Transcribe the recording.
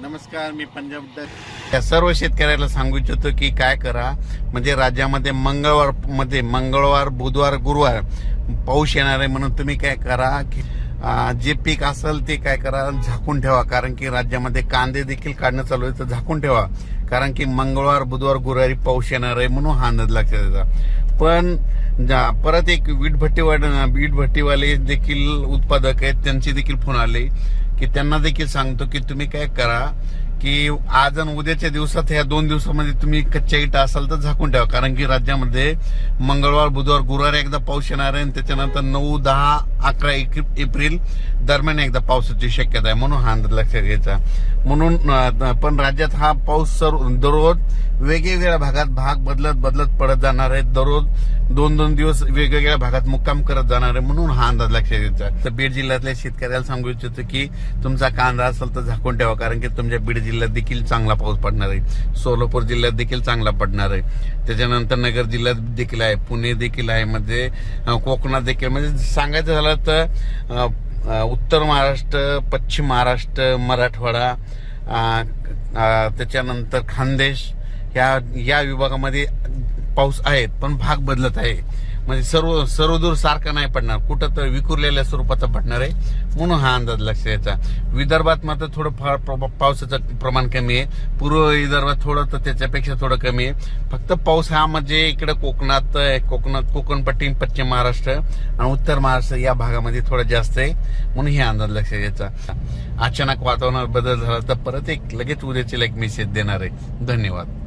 नमस्कार मी पंजाब या सर्व शेतकऱ्याला सांगू इच्छितो की काय करा म्हणजे राज्यामध्ये मंगळवारमध्ये मंगळवार बुधवार गुरुवार पाऊस येणार आहे म्हणून तुम्ही काय करा की जे पीक असेल ते काय करा झाकून ठेवा. कारण की राज्यामध्ये कांदे देखील काढणं चालू आहे तर झाकून ठेवा. कारण की मंगळवार बुधवार गुरुवारी पाऊस येणार आहे म्हणून हा अंदाज लक्षात येतात पण जा- परत एक वीट भट्टीवाड वीट भट्टीवाले देखील उत्पादक आहेत त्यांचे देखील फोन आले की त्यांना देखील सांगतो की तुम्ही काय करा की आज आणि उद्याच्या दिवसात ह्या दोन दिवसामध्ये तुम्ही कच्च्या इटा असाल तर झाकून ठेवा. कारण की राज्यामध्ये मंगळवार बुधवार गुरुवार एकदा पाऊस येणार आहे आणि त्याच्यानंतर नऊ दहा अकरा एक- एप्रिल दरम्यान एकदा पावसाची शक्यता आहे. म्हणून हा अंदाज लक्षात घ्यायचा. म्हणून पण राज्यात हा पाऊस सर्व दररोज वेगवेगळ्या भागात भाग बदलत बदलत पडत जाणार आहे. दररोज दोन दोन दिवस वेगवेगळ्या भागात मुक्काम करत जाणार आहे. म्हणून हा अंदाज लक्षात घ्यायचा. तर बीड जिल्ह्यातल्या शेतकऱ्याला सांगू इच्छितो की तुमचा कांदा असेल तर झाकून ठेवा. कारण की तुमच्या बीड जिल्ह्यात देखील चांगला पाऊस पडणार आहे. सोलापूर जिल्ह्यात देखील चांगला पडणार आहे. त्याच्यानंतर नगर जिल्ह्यात देखील आहे. पुणे देखील आहे. म्हणजे कोकणात देखील. म्हणजे सांगायचं झालं तर उत्तर महाराष्ट्र पश्चिम महाराष्ट्र मराठवाडा त्याच्यानंतर खानदेश ह्या या विभागामध्ये पाऊस आहेत पण भाग बदलत आहे. म्हणजे सर्व सर्वदूर सारखा नाही पडणार. कुठं तर विखुरलेल्या स्वरूपाचा पडणार आहे. म्हणून हा अंदाज लक्ष यायचा विदर्भात मात्र थोडं फार प्र- पावसाचं प्रमाण कमी आहे. पूर्व विदर्भात थोडं तर त्याच्यापेक्षा थोडं कमी आहे. फक्त पाऊस हा म्हणजे इकडे कोकणात आहे. कोकणात कोकणपट्टी पश्चिम महाराष्ट्र आणि उत्तर महाराष्ट्र या भागामध्ये थोडं जास्त आहे. म्हणून हे अंदाज लक्ष यायचा अचानक वातावरणात बदल झाला तर परत एक लगेच उद्याची एक मेसेज देणार आहे. धन्यवाद.